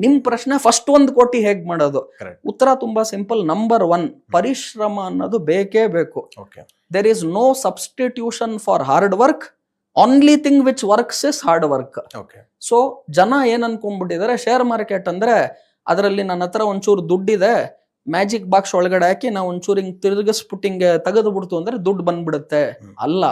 ನಿಮ್ ಪ್ರಶ್ನೆ ಫಸ್ಟ್ ಒಂದ್ ಕೋಟಿ ಹೇಗ್ ಮಾಡೋದು? ಉತ್ತರ ತುಂಬಾ ಸಿಂಪಲ್ ನಂಬರ್ ಒನ್ ಪರಿಶ್ರಮ ಅನ್ನೋದು ಬೇಕೇ ಬೇಕು. Okay there is no substitution for hard work only thing which works is hard work okay so ಜನ ಏನ್ ಅನ್ಕೊಂಡ್ಬಿಟ್ಟಿದ್ದಾರೆ ಶೇರ್ ಮಾರ್ಕೆಟ್ ಅಂದ್ರೆ ಅದರಲ್ಲಿ ನನ್ನ ಹತ್ರ ಒಂಚೂರು ದುಡ್ಡಿದೆ ಮ್ಯಾಜಿಕ್ ಬಾಕ್ಸ್ ಒಳಗಡೆ ಹಾಕಿ ನಾವು ಒಂಚೂರು ಹಿಂಗೆ ತಿರುಗಿಸ್ಬಿಟ್ಟು ಹಿಂಗೆ ತೆಗೆದು ಬಿಡ್ತು ಅಂದ್ರೆ ದುಡ್ಡು ಬಂದ್ಬಿಡುತ್ತೆ. ಅಲ್ಲ.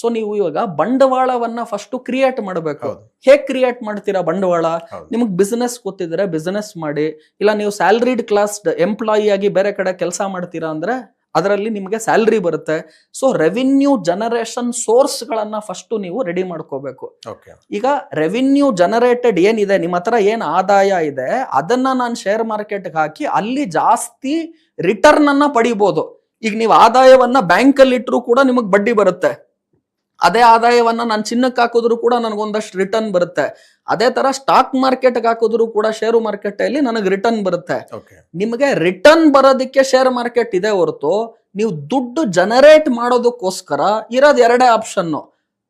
ಸೊ ನೀವು ಇವಾಗ ಬಂಡವಾಳವನ್ನ ಫಸ್ಟ್ ಕ್ರಿಯೇಟ್ ಮಾಡಬೇಕು. ಹೇಗೆ ಕ್ರಿಯೇಟ್ ಮಾಡ್ತೀರಾ ಬಂಡವಾಳ? ನಿಮ್ಗೆ ನಿಮಗೆ ಬಿಸ್ನೆಸ್ ಗೊತ್ತಿದ್ರೆ ಬಿಸ್ನೆಸ್ ಮಾಡಿ. ಇಲ್ಲ ನೀವು ಸ್ಯಾಲ್ರಿಡ್ ಕ್ಲಾಸ್ ಎಂಪ್ಲಾಯಿ ಆಗಿ ಬೇರೆ ಕಡೆ ಕೆಲಸ ಮಾಡ್ತೀರಾ ಅಂದ್ರೆ ಅದರಲ್ಲಿ ನಿಮಗೆ ಸ್ಯಾಲ್ರಿ ಬರುತ್ತೆ. So revenue generation source first first ನೀವು ರೆಡಿ ಮಾಡ್ಕೋಬೇಕು. ಓಕೆ ಈಗ ರೆವಿನ್ಯೂ ಜನರೇಟೆಡ್ ಏನಿದೆ ನಿಮ್ಮ ಹತ್ರ ಏನು ಆದಾಯ ಇದೆ ಅದನ್ನ ನಾನು ಶೇರ್ ಮಾರ್ಕೆಟ್ಗೆ ಹಾಕಿ ಅಲ್ಲಿ ಜಾಸ್ತಿ ರಿಟರ್ನ್ ಅನ್ನ ಪಡಿಬಹುದು ಈಗ ನೀವು ಆದಾಯವನ್ನ ಬ್ಯಾಂಕ್ ಅಲ್ಲಿ ಇಟ್ಟರು ಕೂಡ ನಿಮಗೆ ಬಡ್ಡಿ ಬರುತ್ತೆ. ಅದೇ ಆದಾಯವನ್ನ ನಾನು ಚಿನ್ನಕ್ಕೆ ಹಾಕಿದ್ರು ಕೂಡ ನನಗೊಂದಷ್ಟು ರಿಟರ್ನ್ ಬರುತ್ತೆ. ಅದೇ ತರ ಸ್ಟಾಕ್ ಮಾರ್ಕೆಟ್ಗೆ ಹಾಕಿದ್ರು ಕೂಡ ಶೇರು ಮಾರ್ಕೆಟ್ ಅಲ್ಲಿ ನನಗೆ ರಿಟರ್ನ್ ಬರುತ್ತೆ. ನಿಮಗೆ ರಿಟರ್ನ್ ಬರೋದಕ್ಕೆ ಶೇರ್ ಮಾರ್ಕೆಟ್ ಇದೆ ಹೊರತು ನೀವು ದುಡ್ಡು ಜನರೇಟ್ ಮಾಡೋದಕ್ಕೋಸ್ಕರ ಇರೋದು ಎರಡೇ ಆಪ್ಷನ್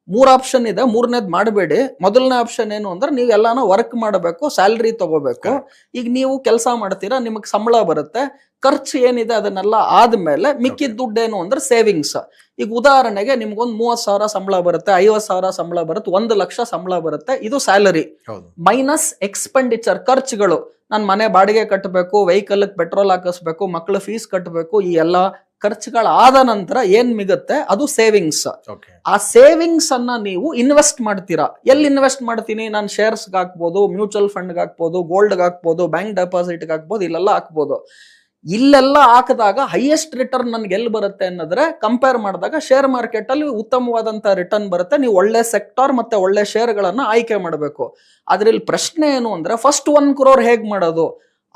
ಮೂರ್ ಆಪ್ಷನ್ ಇದೆ ಮೂರನೇದ್ ಮಾಡಬೇಡಿ. ಮೊದಲನೇ ಆಪ್ಷನ್ ಏನು ಅಂದ್ರೆ ನೀವು ಎಲ್ಲಾನ ವರ್ಕ್ ಮಾಡಬೇಕು ಸ್ಯಾಲ್ರಿ ತಗೋಬೇಕು. ಈಗ ನೀವು ಕೆಲಸ ಮಾಡ್ತೀರಾ ನಿಮಗೆ ಸಂಬಳ ಬರುತ್ತೆ. ಖರ್ಚು ಏನಿದೆ ಅದನ್ನೆಲ್ಲ ಆದ್ಮೇಲೆ ಮಿಕ್ಕಿದ ದುಡ್ಡು ಏನು ಅಂದ್ರೆ ಸೇವಿಂಗ್ಸ್ ಈಗ ಉದಾಹರಣೆಗೆ ನಿಮ್ಗೊಂದು ಮೂವತ್ ಸಾವಿರ ಸಂಬಳ ಬರುತ್ತೆ ಐವತ್ ಸಾವಿರ ಸಂಬಳ ಬರುತ್ತೆ ಒಂದು ಲಕ್ಷ ಸಂಬಳ ಬರುತ್ತೆ ಇದು ಸ್ಯಾಲರಿ ಮೈನಸ್ ಎಕ್ಸ್ಪೆಂಡಿಚರ್ ಖರ್ಚುಗಳು. ನಾನು ಮನೆ ಬಾಡಿಗೆ ಕಟ್ಟಬೇಕು ವೆಹಿಕಲ್ ಪೆಟ್ರೋಲ್ ಹಾಕಿಸ್ಬೇಕು ಮಕ್ಕಳ ಫೀಸ್ ಕಟ್ಟಬೇಕು ಈ ಎಲ್ಲ ಖರ್ಚುಗಳಾದ ನಂತರ ಏನ್ ಮಿಗುತ್ತೆ? ಅದು ಸೇವಿಂಗ್ಸ್ ಆ ಸೇವಿಂಗ್ಸ್ ಅನ್ನ ನೀವು ಇನ್ವೆಸ್ಟ್ ಮಾಡ್ತೀರಾ. ಎಲ್ಲಿ ಇನ್ವೆಸ್ಟ್ ಮಾಡ್ತೀನಿ? ನಾನು ಶೇರ್ಸ್ ಹಾಕ್ಬೋದು ಮ್ಯೂಚುವಲ್ ಫಂಡ್ ಹಾಕ್ಬೋದು ಗೋಲ್ಡ್ ಹಾಕ್ಬೋದು ಬ್ಯಾಂಕ್ ಡೆಪಾಸಿಟ್ ಹಾಕ್ಬೋದು ಇಲ್ಲೆಲ್ಲ ಹಾಕ್ಬೋದು. ಇಲ್ಲೆಲ್ಲ ಹಾಕಿದಾಗ ಹೈಯೆಸ್ಟ್ ರಿಟರ್ನ್ ನನ್ಗೆ ಎಲ್ಲಿ ಬರುತ್ತೆ ಅನ್ನೋದ್ರೆ ಕಂಪೇರ್ ಮಾಡಿದಾಗ ಶೇರ್ ಮಾರ್ಕೆಟ್ ಅಲ್ಲಿ ಉತ್ತಮವಾದಂತ ರಿಟರ್ನ್ ಬರುತ್ತೆ. ನೀವು ಒಳ್ಳೆ ಸೆಕ್ಟರ್ ಮತ್ತೆ ಒಳ್ಳೆ ಶೇರ್ಗಳನ್ನ ಆಯ್ಕೆ ಮಾಡಬೇಕು. ಅದ್ರಲ್ಲಿ ಪ್ರಶ್ನೆ ಏನು ಅಂದ್ರೆ ಫಸ್ಟ್ ಒನ್ ಕ್ರೋರ್ ಹೇಗ್ ಮಾಡೋದು?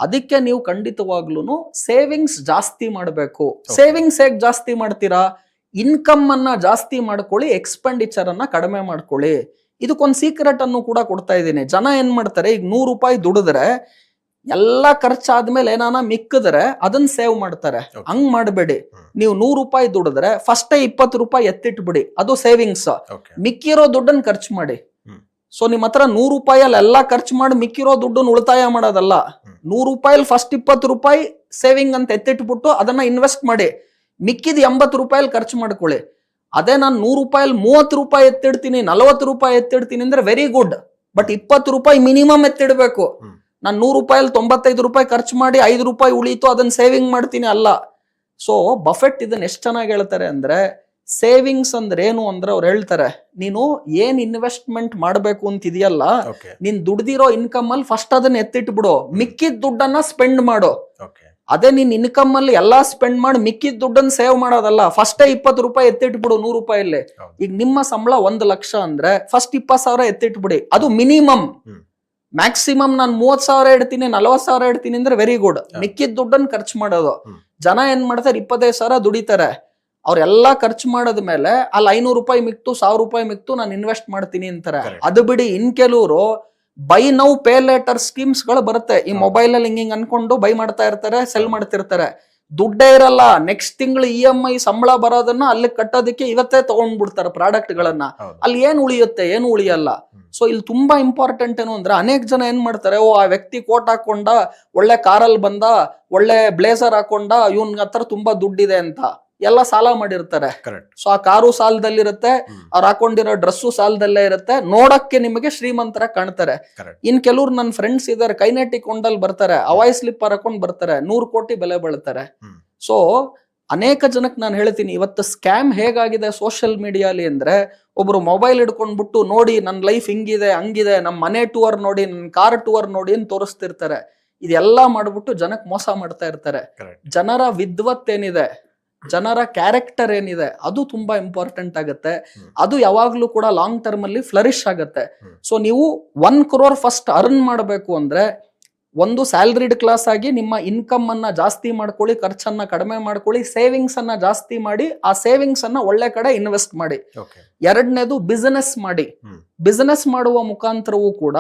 ಅದಕ್ಕೆ ನೀವು ಖಂಡಿತವಾಗ್ಲೂ ಸೇವಿಂಗ್ಸ್ ಜಾಸ್ತಿ ಮಾಡಬೇಕು. ಸೇವಿಂಗ್ಸ್ ಹೇಗೆ ಜಾಸ್ತಿ ಮಾಡ್ತೀರಾ? ಇನ್ಕಮ್ ಅನ್ನ ಜಾಸ್ತಿ ಮಾಡ್ಕೊಳ್ಳಿ ಎಕ್ಸ್ಪೆಂಡಿಚರ್ ಅನ್ನ ಕಡಿಮೆ ಮಾಡ್ಕೊಳ್ಳಿ. ಇದಕ್ಕೊಂದು ಸೀಕ್ರೆಟ್ ಅನ್ನು ಕೂಡ ಕೊಡ್ತಾ ಇದ್ದೀನಿ. ಜನ ಏನ್ ಮಾಡ್ತಾರೆ ಈಗ ನೂರು ರೂಪಾಯಿ ದುಡಿದ್ರೆ ಎಲ್ಲ ಖರ್ಚಾದ್ಮೇಲೆ ಏನಾನ ಮಿಕ್ಕಿದ್ರೆ ಅದನ್ನ ಸೇವ್ ಮಾಡ್ತಾರೆ. ಹಂಗ್ ಮಾಡಬೇಡಿ. ನೀವು ನೂರು ರೂಪಾಯಿ ದುಡಿದ್ರೆ ಫಸ್ಟೇ ಇಪ್ಪತ್ತು ರೂಪಾಯಿ ಎತ್ತಿಟ್ಬಿಡಿ. ಅದು ಸೇವಿಂಗ್ಸ್ ಮಿಕ್ಕಿರೋ ದುಡ್ಡನ್ನ ಖರ್ಚು ಮಾಡಿ. ಸೊ ನಿಮ್ಮ ಹತ್ರ ನೂರು ರೂಪಾಯಲ್ಲಿ ಎಲ್ಲ ಖರ್ಚು ಮಾಡಿ ಮಿಕ್ಕಿರೋ ದುಡ್ಡನ್ನು ಉಳಿತಾಯ ಮಾಡೋದಲ್ಲ. ನೂರು ರೂಪಾಯಲ್ಲಿ ಫಸ್ಟ್ ಇಪ್ಪತ್ತು ರೂಪಾಯಿ ಸೇವಿಂಗ್ ಅಂತ ಎತ್ತಿಟ್ಬಿಟ್ಟು ಅದನ್ನ ಇನ್ವೆಸ್ಟ್ ಮಾಡಿ. ಮಿಕ್ಕಿದ ಎಂಬತ್ತು ರೂಪಾಯಲ್ಲಿ ಖರ್ಚು ಮಾಡ್ಕೊಳ್ಳಿ. ಅದೇ ನಾನು ನೂರು ರೂಪಾಯಲ್ಲಿ ಮೂವತ್ತು ರೂಪಾಯಿ ಎತ್ತಿಡ್ತೀನಿ, ನಲವತ್ತು ರೂಪಾಯಿ ಎತ್ತಿಡ್ತೀನಿ ಅಂದ್ರೆ ವೆರಿ ಗುಡ್ ಬಟ್ ಇಪ್ಪತ್ತು ರೂಪಾಯಿ ಮಿನಿಮಮ್ ಎತ್ತಿಡಬೇಕು. ನಾನು ನೂರು ರೂಪಾಯಲ್ಲಿ ತೊಂಬತ್ತೈದು ರೂಪಾಯಿ ಖರ್ಚು ಮಾಡಿ ಐದು ರೂಪಾಯಿ ಉಳೀತು, ಅದನ್ನ ಸೇವಿಂಗ್ ಮಾಡ್ತೀನಿ ಅಲ್ಲ. ಸೊ ಬಫೆಟ್ ಇದನ್ನ ಎಷ್ಟು ಚೆನ್ನಾಗಿ ಹೇಳ್ತಾರೆ ಅಂದ್ರೆ ಸೇವಿಂಗ್ಸ್ ಅಂದ್ರೆ ಏನು ಅಂದ್ರೆ ಅವ್ರು ಹೇಳ್ತಾರೆ ನೀನು ಏನ್ ಇನ್ವೆಸ್ಟ್ಮೆಂಟ್ ಮಾಡ್ಬೇಕು ಅಂತಿದೆಯಲ್ಲ ಇದೆಯಲ್ಲ ನೀನ್ ದುಡ್ದಿರೋ ಇನ್ಕಮ್ ಅಲ್ಲಿ ಫಸ್ಟ್ ಅದನ್ನ ಎತ್ತಿಟ್ಬಿಡು ಮಿಕ್ಕಿದ ದುಡ್ಡನ್ನ ಸ್ಪೆಂಡ್ ಮಾಡು. ಅದೇ ನಿನ್ ಇನ್ಕಮ್ ಅಲ್ಲಿ ಎಲ್ಲಾ ಸ್ಪೆಂಡ್ ಮಾಡಿ ಮಿಕ್ಕಿದ ದುಡ್ಡನ್ನ ಸೇವ್ ಮಾಡೋದಲ್ಲ ಫಸ್ಟೇ ಇಪ್ಪತ್ತು ರೂಪಾಯಿ ಎತ್ತಿಟ್ಬಿಡು ನೂರು ರೂಪಾಯಲ್ಲಿ. ಇಲ್ಲಿ ಈಗ ನಿಮ್ಮ ಸಂಬಳ ಒಂದ್ ಲಕ್ಷ ಅಂದ್ರೆ ಫಸ್ಟ್ ಇಪ್ಪತ್ ಸಾವಿರ ಎತ್ತಿಟ್ಬಿಡಿ ಅದು ಮಿನಿಮಮ್. ಮ್ಯಾಕ್ಸಿಮಮ್ ನಾನು ಮೂವತ್ ಸಾವಿರ ಇಡ್ತೀನಿ ನಲ್ವತ್ ಸಾವಿರ ಇಡ್ತೀನಿ ಅಂದ್ರೆ ವೆರಿ ಗುಡ್. ಮಿಕ್ಕಿದ ದುಡ್ಡನ್ನ ಖರ್ಚು ಮಾಡೋದು. ಜನ ಏನ್ ಮಾಡ್ತಾರೆ ಇಪ್ಪತ್ತೈದು ಸಾವಿರ ದುಡಿತಾರೆ. ಅವ್ರೆಲ್ಲಾ ಖರ್ಚು ಮಾಡದ್ಮೇಲೆ ಅಲ್ಲಿ ಐನೂರು ರೂಪಾಯಿ ಮಿಕ್ತು ಸಾವಿರ ರೂಪಾಯಿ ಮಿಕ್ತು ನಾನು ಇನ್ವೆಸ್ಟ್ ಮಾಡ್ತೀನಿ ಅಂತಾರೆ. ಅದು ಬಿಡಿ ಇನ್ ಕೆಲವರು ಬೈ ನೌ ಪೇ ಲೇಟರ್ ಸ್ಕೀಮ್ಸ್ಗಳು ಬರುತ್ತೆ. ಈ. ಮೊಬೈಲ್ ಅಲ್ಲಿ ಹಿಂಗ್ ಹಿಂಗ್ ಅನ್ಕೊಂಡು ಬೈ ಮಾಡ್ತಾ ಇರ್ತಾರೆ ಸೆಲ್. ಮಾಡ್ತಿರ್ತಾರೆ. ದುಡ್ಡೇ ಇರಲ್ಲ. ನೆಕ್ಸ್ಟ್ ತಿಂಗಳು ಇ ಎಂ ಐ ಸಂಬಳ ಬರೋದನ್ನ ಅಲ್ಲಿ ಕಟ್ಟೋದಕ್ಕೆ ಇವತ್ತೇ ತಗೊಂಡ್ಬಿಡ್ತಾರೆ ಪ್ರಾಡಕ್ಟ್ ಗಳನ್ನ. ಅಲ್ಲಿ ಏನ್ ಉಳಿಯುತ್ತೆ? ಏನು ಉಳಿಯಲ್ಲ. ಸೊ ಇಲ್ಲಿ ತುಂಬಾ ಇಂಪಾರ್ಟೆಂಟ್ ಏನು ಅಂದ್ರೆ ಅನೇಕ ಜನ ಏನ್ ಮಾಡ್ತಾರೆ? ಓ ಆ ವ್ಯಕ್ತಿ ಕೋಟ್ ಹಾಕೊಂಡ ಒಳ್ಳೆ ಕಾರಲ್ಲಿ ಬಂದ ಒಳ್ಳೆ ಬ್ಲೇಸರ್ ಹಾಕೊಂಡ ಇವನ್ ಹತ್ರ ತುಂಬಾ ದುಡ್ಡಿದೆ ಅಂತ. ಎಲ್ಲ ಸಾಲ ಮಾಡಿರ್ತಾರೆ. ಸೊ ಆ ಕಾರು ಸಾಲದಲ್ಲಿರುತ್ತೆ. ಅವ್ರು ಹಾಕೊಂಡಿರೋ ಡ್ರೆಸ್ಸು ಸಾಲದಲ್ಲೇ ಇರುತ್ತೆ. ನೋಡಕ್ಕೆ ನಿಮಗೆ ಶ್ರೀಮಂತರ ಕಾಣ್ತಾರೆ. ಇನ್ ಕೆಲವ್ರು ನನ್ನ ಫ್ರೆಂಡ್ಸ್ ಇದಾರೆ ಕೈನೆಟಿಕ್ ಕೊಂಡಲ್ಲಿ ಬರ್ತಾರೆ ಅವಾಯ್ ಸ್ಲಿಪ್ಪರ್ ಹಾಕೊಂಡ್ ಬರ್ತಾರೆ ನೂರು ಕೋಟಿ ಬೆಲೆ ಬೀಳ್ತಾರೆ. ಸೊ ಅನೇಕ ಜನಕ್ಕೆ ನಾನು ಹೇಳ್ತೀನಿ ಇವತ್ತು ಸ್ಕ್ಯಾಮ್ ಹೇಗಾಗಿದೆ ಸೋಷಿಯಲ್ ಮೀಡಿಯಾಲಿ ಅಂದ್ರೆ ಒಬ್ರು ಮೊಬೈಲ್ ಹಿಡ್ಕೊಂಡ್ಬಿಟ್ಟು ನೋಡಿ ನನ್ನ ಲೈಫ್ ಹಿಂಗಿದೆ ಹಂಗಿದೆ ನಮ್ಮ ಮನೆ ಟೂರ್ ನೋಡಿ ನನ್ನ ಕಾರ್ ಟೂರ್ ನೋಡಿ ಅಂತ ತೋರಿಸ್ತಿರ್ತಾರೆ. ಇದೆಲ್ಲ ಮಾಡ್ಬಿಟ್ಟು ಜನಕ್ಕೆ ಮೋಸ ಮಾಡ್ತಾ ಇರ್ತಾರೆ. ಜನರ ವಿದ್ವತ್ ಏನಿದೆ ಜನರ ಕ್ಯಾರೆಕ್ಟರ್ ಏನಿದೆ ಅದು ತುಂಬಾ ಇಂಪಾರ್ಟೆಂಟ್ ಆಗುತ್ತೆ. ಅದು ಯಾವಾಗ್ಲೂ ಕೂಡ ಲಾಂಗ್ ಟರ್ಮ್ ಅಲ್ಲಿ ಫ್ಲರಿಶ್ ಆಗುತ್ತೆ. ಸೊ ನೀವು ಒನ್ ಕ್ರೋರ್ ಫಸ್ಟ್ ಅರ್ನ್ ಮಾಡಬೇಕು ಅಂದ್ರೆ ಒಂದು ಸ್ಯಾಲ್ರಿಡ್ ಕ್ಲಾಸ್ ಆಗಿ ನಿಮ್ಮ ಇನ್ಕಮ್ ಅನ್ನ ಜಾಸ್ತಿ ಮಾಡ್ಕೊಳ್ಳಿ ಖರ್ಚನ್ನ ಕಡಿಮೆ ಮಾಡ್ಕೊಳ್ಳಿ ಸೇವಿಂಗ್ಸ್ ಅನ್ನ ಜಾಸ್ತಿ ಮಾಡಿ ಆ ಸೇವಿಂಗ್ಸ್ ಅನ್ನ ಒಳ್ಳೆ ಕಡೆ ಇನ್ವೆಸ್ಟ್ ಮಾಡಿ. ಎರಡನೇದು ಬಿಸಿನೆಸ್ ಮಾಡಿ. ಬಿಸಿನೆಸ್ ಮಾಡುವ ಮುಖಾಂತರವೂ ಕೂಡ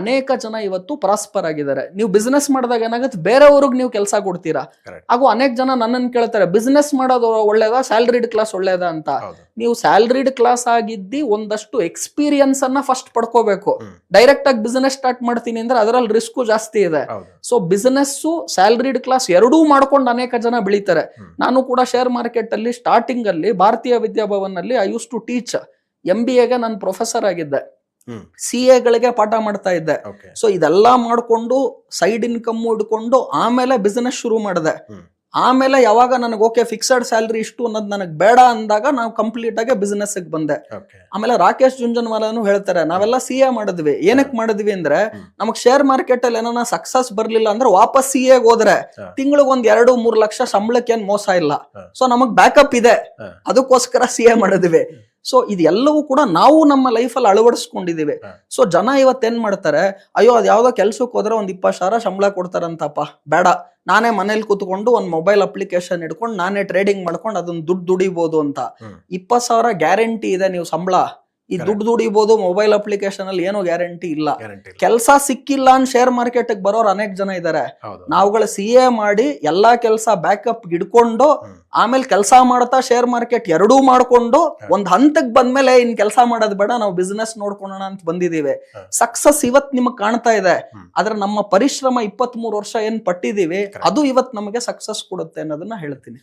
ಅನೇಕ ಜನ ಇವತ್ತು ಪರಸ್ಪರ ಆಗಿದ್ದಾರೆ. ನೀವು ಬಿಸ್ನೆಸ್ ಮಾಡಿದಾಗ ಏನಾಗುತ್ತೆ? ಬೇರೆಯವ್ರಿಗೆ ನೀವು ಕೆಲಸ ಕೊಡ್ತೀರಾ. ಹಾಗೂ ಅನೇಕ ಜನ ನನ್ನನ್ನು ಕೇಳ್ತಾರೆ ಬಿಸ್ನೆಸ್ ಮಾಡೋದು ಒಳ್ಳೇದಾ? ಸ್ಯಾಲ್ರಿಡ್ ಕ್ಲಾಸ್ ಒಳ್ಳೇದಾ? ಅಂತ. ನೀವು ಸ್ಯಾಲ್ರಿಡ್ ಕ್ಲಾಸ್ ಆಗಿದ್ದಿ ಒಂದಷ್ಟು ಎಕ್ಸ್ಪೀರಿಯನ್ಸ್ ಅನ್ನ ಫಸ್ಟ್ ಪಡ್ಕೋಬೇಕು. ಡೈರೆಕ್ಟ್ ಆಗಿ ಬಿಸ್ನೆಸ್ ಸ್ಟಾರ್ಟ್ ಮಾಡ್ತೀನಿ ಅಂದ್ರೆ ಅದರಲ್ಲಿ ರಿಸ್ಕು ಜಾಸ್ತಿ ಇದೆ. ಸೊ ಬಿಸ್ನೆಸ್ ಸ್ಯಾಲ್ರಿಡ್ ಕ್ಲಾಸ್ ಎರಡೂ ಮಾಡ್ಕೊಂಡು ಅನೇಕ ಜನ ಬೆಳಿತಾರೆ. ನಾನು ಕೂಡ ಶೇರ್ ಮಾರ್ಕೆಟ್ ಅಲ್ಲಿ ಸ್ಟಾರ್ಟಿಂಗ್ ಅಲ್ಲಿ ಭಾರತೀಯ ವಿದ್ಯಾಭವನ್ ಅಲ್ಲಿ I use to teach M B ಎಗೆ ನಾನು ಪ್ರೊಫೆಸರ್ ಆಗಿದ್ದೆ. ಸಿ ಎಗಳಿಗೆ ಪಾಠ ಮಾಡ್ತಾ ಇದ್ದೆ. ಸೊ ಇದೆಲ್ಲ ಮಾಡ್ಕೊಂಡು ಸೈಡ್ ಇನ್ಕಮ್ ಇಟ್ಕೊಂಡು ಆಮೇಲೆ ಬಿಸ್ನೆಸ್ ಶುರು ಮಾಡಿದೆ. ಆಮೇಲೆ ಯಾವಾಗ ನನಗೆ ಓಕೆ ಫಿಕ್ಸೆಡ್ ಸ್ಯಾಲ್ರಿ ಇಷ್ಟು ಅನ್ನೋದು ನನಗೆ ಬೇಡ ಅಂದಾಗ ನಾವು ಕಂಪ್ಲೀಟ್ ಆಗಿ ಬಿಸ್ನೆಸ್ ಬಂದೆ. ಆಮೇಲೆ ರಾಕೇಶ್ ಜುಂಜನ್ವಾಲಾನು ಹೇಳ್ತಾರೆ ನಾವೆಲ್ಲ ಸಿ ಎ ಮಾಡಿದ್ವಿ. ಏನಕ್ಕೆ ಮಾಡಿದ್ವಿ ಅಂದ್ರೆ ನಮಗೆ ಶೇರ್ ಮಾರ್ಕೆಟ್ ಅಲ್ಲಿ ಏನೋ ಸಕ್ಸಸ್ ಬರ್ಲಿಲ್ಲ ಅಂದ್ರೆ ವಾಪಸ್ ಸಿ ಎಗ್ ಹೋದ್ರೆ. ತಿಂಗಳಿಗೆ ಒಂದ್ ಎರಡು ಮೂರ್ ಲಕ್ಷ ಸಂಬಳಕ್ಕೆ ಏನ್ ಮೋಸ ಇಲ್ಲ. ಸೊ ನಮಗ್ ಬ್ಯಾಕಪ್ ಇದೆ. ಅದಕ್ಕೋಸ್ಕರ ಸಿ ಎ ಮಾಡಿದ್ವಿ. ಸೊ ಇದೆಲ್ಲವೂ ಕೂಡ ನಾವು ನಮ್ಮ ಲೈಫಲ್ಲಿ ಅಳವಡಿಸ್ಕೊಂಡಿದೀವಿ ಹಾ. ಸೊ ಜನ ಇವತ್ತೇನ್ ಮಾಡ್ತಾರೆ? ಅಯ್ಯೋ ಅದ್ ಯಾವ್ದೋ ಕೆಲ್ಸಕ್ಕೆ ಹೋದ್ರೆ ಒಂದ್ ಇಪ್ಪತ್ತು ಸಾವಿರ ಸಂಬಳ ಕೊಡ್ತಾರಂತಪ್ಪ. ಬೇಡ. ನಾನೇ ಮನೇಲಿ ಕೂತ್ಕೊಂಡು ಒಂದ್ ಮೊಬೈಲ್ ಅಪ್ಲಿಕೇಶನ್ ಇಟ್ಕೊಂಡು ನಾನೇ ಟ್ರೇಡಿಂಗ್ ಮಾಡ್ಕೊಂಡು ಅದನ್ನ ದುಡ್ಡು ದುಡಿಬಹುದು ಅಂತ. ಹ್ಮ್. ಇಪ್ಪತ್ ಸಾವಿರ ಗ್ಯಾರಂಟಿ ಇದೆ ನೀವು ಸಂಬಳ ಈ. ದುಡ್ಡು ದುಡಿಬಹುದು ಮೊಬೈಲ್ ಅಪ್ಲಿಕೇಶನ್ ಅಲ್ಲಿ ಏನೋ ಗ್ಯಾರಂಟಿ ಇಲ್ಲ ಕೆಲಸ ಸಿಕ್ಕಿಲ್ಲ ಅಂತ ಶೇರ್ ಮಾರ್ಕೆಟ್ ಬರೋರು ಅನೇಕ ಜನ ಇದ್ದಾರೆ ಹೌದು ನಾವುಗಳ ಸಿ ಎ ಮಾಡಿ ಎಲ್ಲಾ ಕೆಲಸ ಬ್ಯಾಕಪ್ ಇಡ್ಕೊಂಡು ಹ್ಮ್. ಆಮೇಲೆ ಕೆಲಸ ಮಾಡ್ತಾ ಶೇರ್ ಮಾರ್ಕೆಟ್ ಎರಡೂ ಮಾಡ್ಕೊಂಡು. ಒಂದ್ ಹಂತಕ್ ಬಂದ್ಮೇಲೆ ಇನ್ ಕೆಲಸ ಮಾಡೋದ್ ಬೇಡ ನಾವು ಬಿಸ್ನೆಸ್ ನೋಡ್ಕೊಳ್ಳೋಣ ಅಂತ ಬಂದಿದೀವಿ. ಸಕ್ಸಸ್ ಇವತ್ ನಿಮಗ್ ಕಾಣ್ತಾ ಇದೆ. ಆದ್ರೆ ನಮ್ಮ ಪರಿಶ್ರಮ ಇಪ್ಪತ್ತ್ ಮೂರು ವರ್ಷ ಏನ್ ಪಟ್ಟಿದೀವಿ ಅದು ಇವತ್ ನಮಗೆ ಸಕ್ಸಸ್ ಕೊಡುತ್ತೆ ಅನ್ನೋದನ್ನ ಹೇಳ್ತೀನಿ